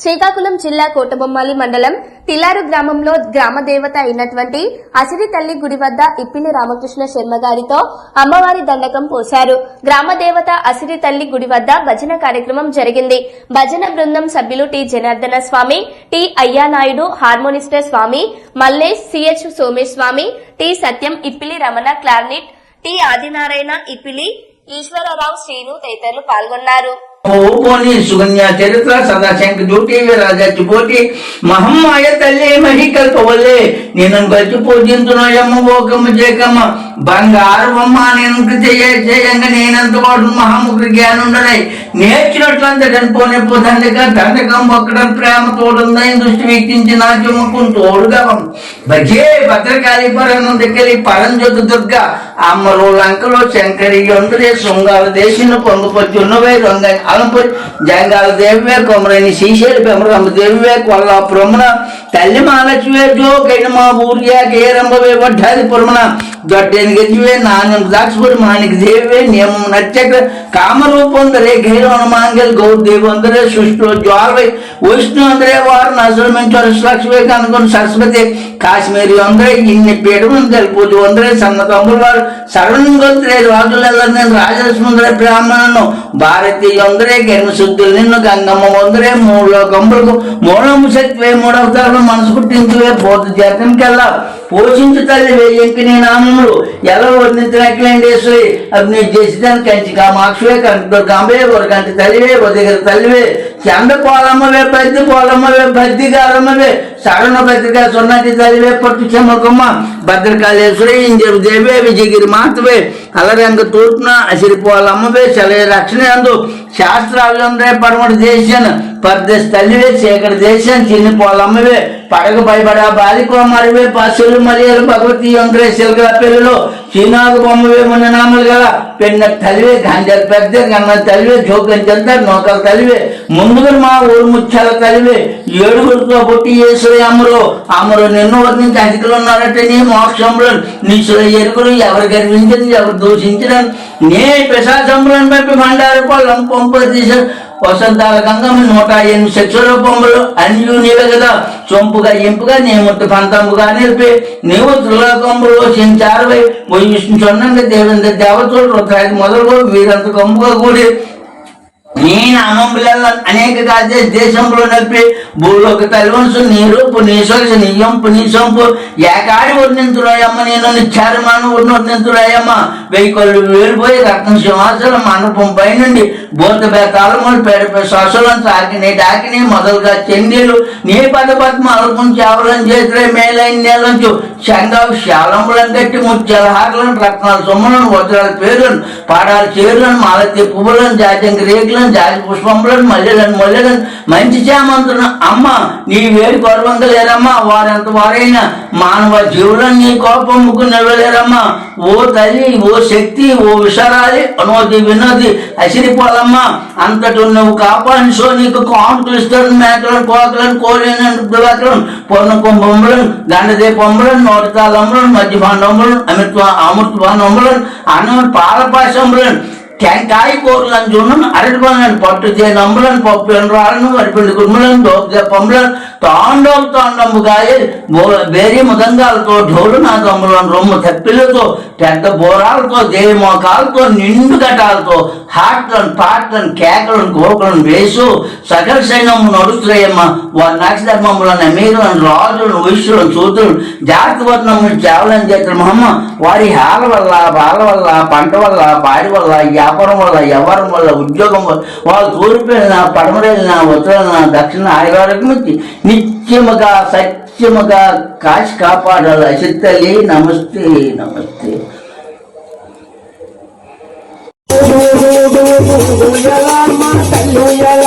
శ్రీకాకుళం జిల్లా కోటబొమ్మాలి మండలం తిల్లారు గ్రామంలో గ్రామ దేవత అయినటువంటి అసిరి తల్లి గుడి వద్ద ఇప్పిలి రామకృష్ణ శర్మ గారితో అమ్మవారి దండకం పోశారు. గ్రామ దేవత అసిరి తల్లి గుడి వద్ద భజన కార్యక్రమం జరిగింది. భజన బృందం సభ్యులు T. Janardhana Swami T. Ayyanaidu harmonist Swami Mallesh CH Somesh Swami T. Satyam Ippili Ramana clarinet T. Adinarayana Ippili Eswararao Srinu తదితరులు పాల్గొన్నారు. పోని సుగన్య చరిత్ర సదాశంక డ్యూటీ రాజాచి పోటీ మహమ్మాయ తల్లి మహికల్పవల్లే నేను గచ్చి పూజించునయమ్మ ఓకమ్మ జేకమ్మ బంగారమ్మ నేను చేయ చేయంగా నేనంత వాడు మహాముఖి జ్ఞానుండనై నేర్చినట్లంత చనిపోనే పోదండగా దండకం ఒక్కడ ప్రేమ తోడుందని దృష్టి వీక్షించి నాట్యముకు తోడుగా భజే భద్రకాళి పరను దగ్గరి పరంజ్యోతి దుర్గా అమ్మలు లంకలో శంకరి ఒందరే శృంగాల దేశిన పొందుపచ్చున్నవే దొంగ అలంపురి జంగాల దేవివే కొమరని శ్రీశైలి పెమరమ్మ దేవివే కొల్లాపురమున తల్లి మహాలక్ష్మి జో కైన మా ఊరియా కేరంబవే వడ్డాది పురమణ దొడ్డని గెలివే నాణ్యం దాక్షపురి మానికి దేవే నియమం నచ్చక కామరూపం రే ఘైరవన మాంగల్ గౌర్ దేవి సృష్టిలో జ్వాలవై విష్ణు అందరే వారు నజరమించారు మెంచోరు లక్ష్మి కనుకొని సరస్వతి కాశ్మీరి అందరే ఇన్ని పీఠములు తెలుపుతూ అందరే సన్నతమ్ములు వారు సర్వలింగోత్తరే రాజులందరినీ రాజలక్ష్మందరే బ్రాహ్మణను భారతీయ అందరే గర్మ నిన్ను గంగమ్మ వందరే మూడు గంబులకు మూలము మూడవతారు మూడవతారులు మనసు పుట్టించువే బోధ జాతంకెల్లా పోషించు తల్లి వెయ్యంకి నీ నామములు. ఎలా వర్ణించినట్లేండేశ్వరి అభినయ చేసేదాన్ని కంచి కామాక్షువే కంటి కాంబే ఒక కంటి తల్లివే ఒక దగ్గర తల్లివే. చంద పోలమ్మవే పద్ది పోలమ్మవే బద్ది గారమ్మవే సరణ భద్రిక సొన్నటి తల్లివే పట్టు చెమ్మకమ్మ భద్రకాళేశ్వరి ఇంజరు దేవే విజయగిరి మాతవే. అలరంగ తూర్పున అసిరి పోలమ్మవే శలయ రక్షణ అందు. శాస్త్రాలందరే పడమటి దేశం పరదేశ తల్లివే చీకటి దేశం చిన్ని పొలమ్మవే. పడగ భయపడ బాలికో మరివే పశువులు మరియలు భగవతి యంత్రే శిల్గల పెళ్ళలో చీనాకు బొమ్మవే మొన్న నామలు గల పెన్న తల్లివే గంజల పెద్ద గన్న తల్లివే జోకం చెందారు నౌకలు తల్లివే ముందుగా మా ఊరు ముచ్చాల తల్లివే ఏడుగురితో పుట్టి యేసుడి అమరు. అమరు నిన్ను వర్ణించి అధికలు ఉన్నారంటే నీ మోక్షంలో నీసుల ఎరుగురు ఎవరు గర్వించని ఎవరు దూషించడం? నే పిశాచంబులను పెట్టి భండారు పొలం పంపులు తీసారు వసంతాల గంగమ్మ నూట ఎనిమిది శిక్ష బొమ్మలు అన్యూ నీవే కదా. చొంపుగా ఇంపుగా నీ ముట్టు పంతముగా నిలిపి నీవు త్రిలోకంబులో చించారువై పోయి విష్ణు చొన్నంగా దేవేంద్ర దేవతలు రుద్రాది మొదలుగో వీరంత కమ్ముగా కూడి నీ నామములలో అనేక కాదే దేశంలో నడిపి భూలోక తల్వంసు నీ రూపు నీ సొగసు ఏకాడి వర్ణింతురాయమ్మ నేను నిత్యారమాను వర్ణింతురాయమ్మ వెయ్యి కళ్ళు వేలిపోయి రత్న సింహాసనం మండపం పైనుండి భూత బేతాళములు పేడ శ్వాసలను తాకిని డాకిని మొదలుగా చెండీలు నీ పద పద్మ అలుపుంచి ఆవరం చేతులే మేలైన నేలంచు శంగావు శాలంబులను కట్టి ముత్యాల హారలను రత్నాల సొమ్ములను వజ్రాల పేర్లను పాడాల చేరులను మాలతి పువ్వులను జాజంగి రేకులను జాతి పుష్పములను మల్లెలను మల్లెలను మంచి చేమంతున్న అమ్మ నీ వేడి గౌరవంగా లేదమ్మా వారెంత వారైనా మానవ జీవులను నీ కోపముకు నిలవలేరమ్మా ఓ తల్లి ఓ శక్తి ఓ విషారాలి అనోది వినోది అసిరిపోలమ్మా అంతటి నువ్వు కాపాడిసో నీకు కాంతులు ఇస్తాడు మేకలను కోకలను కోలేను దివాకలను పొన్న కుంభములను దండదే పొమ్మలను నోటితాళములను మధ్యభాండములను అమృత అమృతభాండములను అన్నం పాలపాశములను టెంకాయ కూరలను చూడను అరటి పనులను పట్టు చే అంబులను పప్పు రాళ్ళను వరిపిండి కుర్మలను దోప పంబులను తాండవ తాండముగా వేరే ముదంగాలతో ఢోలు నా దమ్ములను రొమ్ము తప్పిలతో పెద్ద బోరాలతో దేవి మోకాలతో నిండు ఘటాలతో హాట్లను పాటలను కేకలను గోకులను వేసు సకల సైన్యం నడుస్తున్నాయమ్మ వారి నక్షధర్మములను అమీరులను రాజులను వైశ్యులను సూత్రులను జాతి వర్ణములు చేవలని చేతులు మహమ్మ వారి హాల వల్ల బాల వల్ల పంట వల్ల పాడి వల్ల వ్యాపారం వల్ల వ్యవహారం వల్ల ఉద్యోగం వల్ల వాళ్ళు తూర్పు వెళ్ళినా పడమర వెళ్ళినా దక్షిణ ఆయుర్వేదం ఇచ్చి నిత్యముగా సత్యముగా కాచి కాపాడాలి. అసిత్తలి నమస్తే నమస్తే. ఉయ్యాల